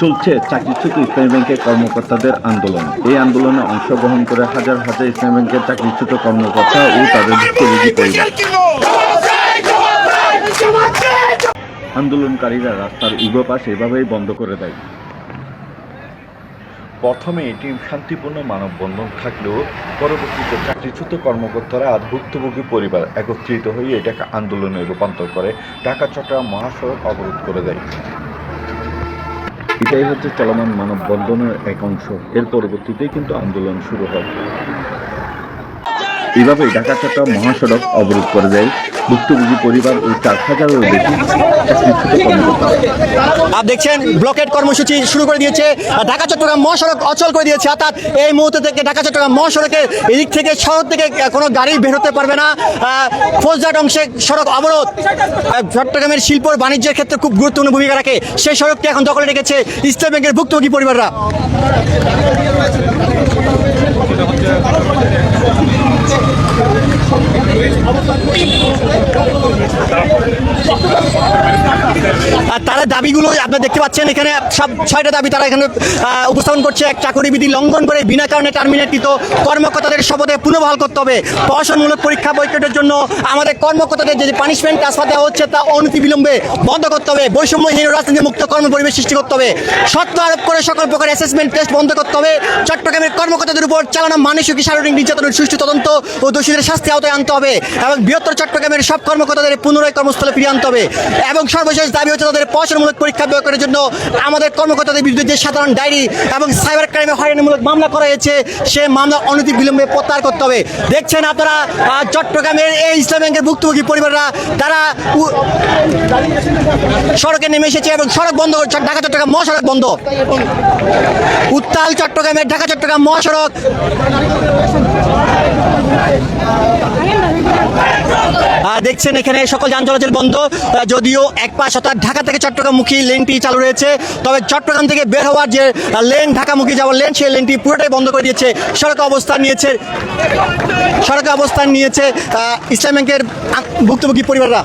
চলছে চাকরিচ্যুত ইসলামী ব্যাংকের কর্মকর্তাদের আন্দোলন। এই আন্দোলনে অংশগ্রহণ করে হাজার হাজার ইসলামী ব্যাংকের চাকরিচ্যুত কর্মকর্তা ও তাদের ভুক্তভোগী পরিবার। আন্দোলনকারীরা রাস্তার উভয় পাশ এভাবেই বন্ধ করে দেয়। প্রথমে এটি শান্তিপূর্ণ মানববন্ধন থাকলেও পরবর্তীতে চাকরিচ্যুত কর্মকর্তারা আর ভুক্তভোগী পরিবার একত্রিত হয়ে এটাকে আন্দোলনে রূপান্তর করে ঢাকা চট্টগ্রাম মহাসড়ক অবরোধ করে দেয়। এটাই হচ্ছে চলমান মানববন্ধনের এক অংশ। এর পরবর্তীতেই কিন্তু আন্দোলন শুরু হয়। এভাবেই ঢাকা চট্টগ্রাম মহাসড়ক অবরোধ করে দেয় ভুক্তভোগী পরিবার ও চার হাজারেরও বেশি চাকরিচ্যুত দেখছেন ব্লকেট কর্মসূচি শুরু করে দিয়েছে। আর ঢাকা চট্টগ্রাম মহাসড়ক অচল করে দিয়েছে। অর্থাৎ এই মুহূর্তে থেকে ঢাকা চট্টগ্রাম মহাসড়কের এদিক থেকে শহর থেকে কোনো গাড়ি বের হতে পারবে না। আহ, ফৌজদার অংশে সড়ক অবরোধ। চট্টগ্রামের শিল্প বাণিজ্যের ক্ষেত্রে খুব গুরুত্বপূর্ণ ভূমিকা রাখে। সেই সড়কটি এখন দখলে রেখেছে ইসলাম ব্যাংকের ভুক্তভোগী পরিবাররা আর তারা দাবিগুলো আপনারা দেখতে পাচ্ছেন, এখানে সব ছয়টা দাবি তারা এখানে উপস্থাপন করছে। এক চাকরি বিধি লঙ্ঘন করে বিনা কারণে টার্মিনেটকৃত কর্মকর্তাদের শপথে পুনঃবহাল করতে হবে। প্রশাসনমূলক পরীক্ষা বৈঠকের জন্য আমাদের কর্মকর্তাদের যে পানিশমেন্ট ট্রান্সফার দেওয়া হচ্ছে, তা অনতি বিলম্বে বন্ধ করতে হবে। বৈষম্যহীন রাজনীতি মুক্ত কর্ম পরিবেশ সৃষ্টি করতে হবে। সত্য আরোপ করে সকল প্রকার অ্যাসেসমেন্ট টেস্ট বন্ধ করতে হবে। চট্টগ্রামের কর্মকর্তাদের উপর চালানো মানসিক শারীরিক নির্যাতনের সুষ্ঠু তদন্ত ও দোষীদের শাস্তি আওতায় আনতে হবে এবং বৃহত্তর চট্টগ্রামের সব কর্মকর্তাদের পুনরায় কর্মস্থলে ফিরিয়ে আনতে হবে। এবং সর্বশেষ দাবি হচ্ছে তাদের প্রশাসনমূলক পরীক্ষা ব্যয় করার জন্য আমাদের কর্মকর্তাদের বিরুদ্ধে যে সাধারণ ডায়েরি এবং সাইবার ক্রাইমে হয়রানিমূলক মামলা করা হয়েছে, সে মামলা অনতি বিলম্বে প্রত্যাহার করতে হবে। দেখছেন আপনারা চট্টগ্রামের এই ইসলাম ব্যাংকের ভুক্তভোগী পরিবাররা, তারা সড়কে নেমে এসেছে এবং সড়ক বন্ধ, ঢাকা চট্টগ্রাম মহাসড়ক বন্ধ। উত্তাল চট্টগ্রামের ঢাকা চট্টগ্রাম মহাসড়ক। দেখছেন এখানে সকল যান চলাচল বন্ধ যদিও এক পাশ অর্থাৎ ঢাকা থেকে চট্টগ্রামমুখী লেনটি চালু রয়েছে তবে চট্টগ্রাম থেকে বের হওয়ার যে লেন ঢাকামুখী যাওয়ার লেন সেই লেনটি পুরোটাই বন্ধ করে দিয়েছে সড়কে অবস্থান নিয়েছে সড়কে অবস্থান নিয়েছে ইসলাম ব্যাংকের ভুক্তভোগী পরিবাররা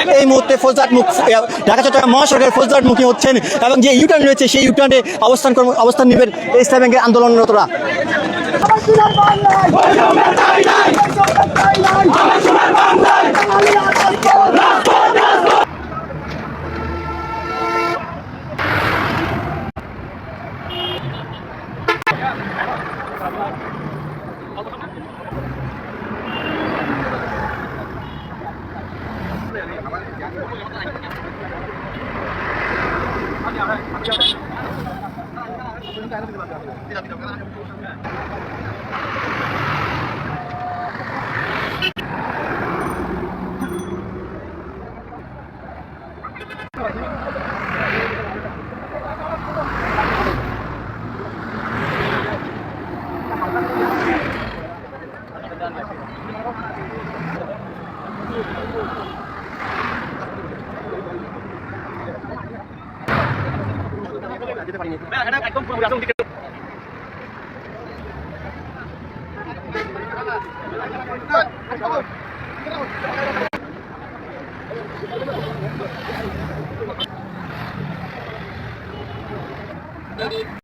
আপনি এই মুহূর্তে ফৌজদার মুখ ঢাকা, চট্টগ্রাম মহাসড়কের ফৌজদার মুখী হচ্ছেন এবং যে ইউটার্ন রয়েছে সেই ইউটার্নে অবস্থান অবস্থান নেবেন ইসলাম ব্যাংকের আন্দোলনরতরা। আমার সোনার বাংলায়। tidak tidak pernah যেতে পারিনি Ready?